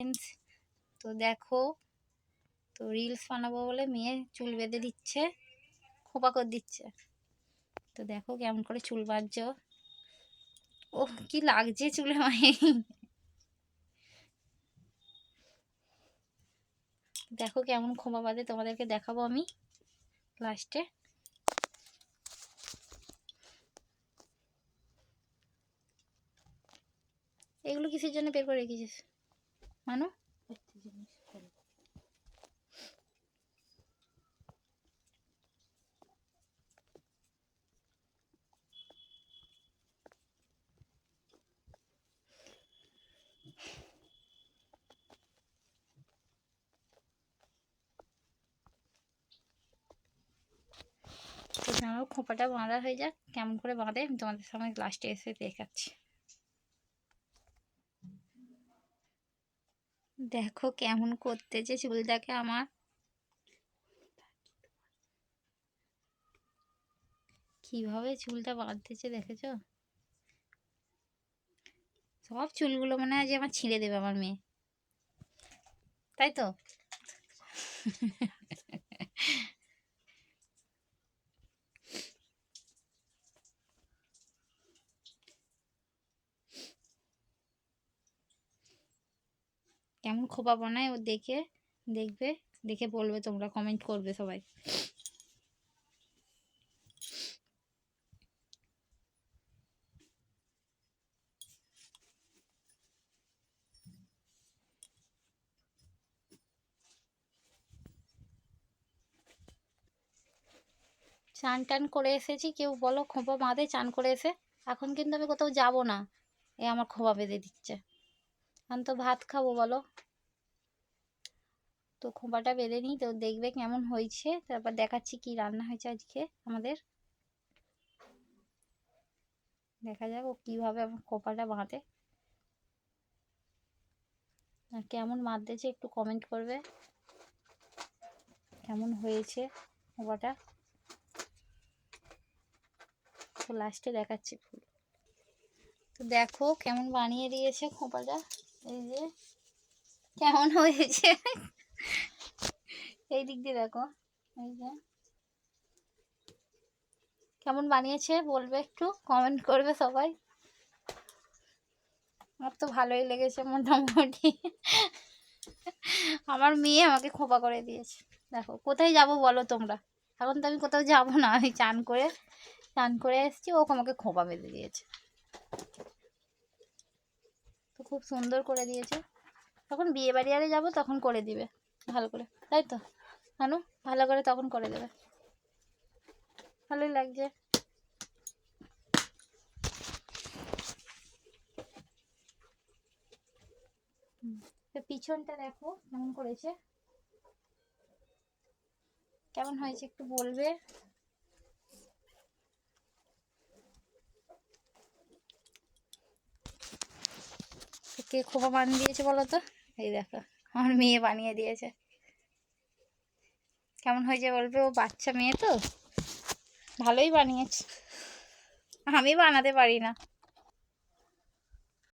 Friends তো দেখো, তো রিলস বানাবো বলে মেয়ে চুল বেঁধে দিচ্ছে, খোপা করে দিচ্ছে। তো দেখো কেমন করে চুল বাঁধছ। ও কি লাগছে চুলে মায়ে। দেখো কেমন খোপা বাঁধে, তোমাদেরকে দেখাবো আমি লাস্টে এগুলো কিসের জন্য বের করে রেখেছিস? মানু? জানো খোঁপাটা বাঁধা হয়ে যাক। কেমন করে বাঁধে? আমি তোমাদের সামনে লাস্টে এসে দেখাচ্ছি। দেখো কেমন করতেছে চুলটাকে আমার। কীভাবে চুলটা বাঁধতেছে দেখেছ? সব চুলগুলো মনে হয় যে আমার ছিঁড়ে দেবে আমার মেয়ে। তাই তো? কেমন খোপা বানায় ও দেখে, দেখবে, দেখে বলবে তোমরা কমেন্ট করবে সবাই। চান টান করে এসেছি, কেউ বলো খোঁপা বাঁধে, চান করে এসে, এখন কিন্তু আমি কোথাও যাব না। এ আমার খোপা বেঁধে দিচ্ছে। আমি তো ভাত খাব, বলো। তো খোঁপাটা বেঁধে নিই, তো দেখবে কেমন হয়েছে। তারপর দেখাচ্ছি কি রান্না হয়েছে আজকে আমাদের। দেখা যাক ও কীভাবে আমার খোঁপাটা বাঁধে। আর কেমন বাঁধতেছে একটু কমেন্ট করবে। কেমন হয়েছে খোঁপাটা। তো লাস্টে দেখাচ্ছি ফুল। তো দেখো কেমন বানিয়ে দিয়েছে খোঁপাটা। এই যে, কেমন হয়েছে? এই দিক দিয়ে দেখো, এই যে। কেমন বানিয়েছে বলবে একটু? কমেন্ট করবে সবাই। আমার তো ভালোই লেগেছে মোটামুটি। আমার মেয়ে আমাকে খোপা করে দিয়েছে। দেখো, কোথায় যাব বলো তোমরা? এখন তো আমি কোথাও যাব না, আমি চান করে চান করে এসেছি, ও আমাকে খোপা বেঁধে দিয়েছে। খুব সুন্দর করে দিয়েছে। তখন বিয়ে বাড়ি আরে যাব তখন করে দিবে, ভালো করে। তাই তো? মানু ভালো করে তখন করে দেবে। ভালোই লাগছে। পিছনটা দেখো কেমন করেছে। কেমন হয়েছে একটু বলবে? কে খোপা বানিয়ে দিয়েছে বলো তো? এই দেখো, আমার মেয়ে বানিয়ে দিয়েছে। কেমন হয়েছে বলবে? ও বাচ্চা মেয়ে তো। ভালোই বানিয়েছে। আমি বানাতে পারি না।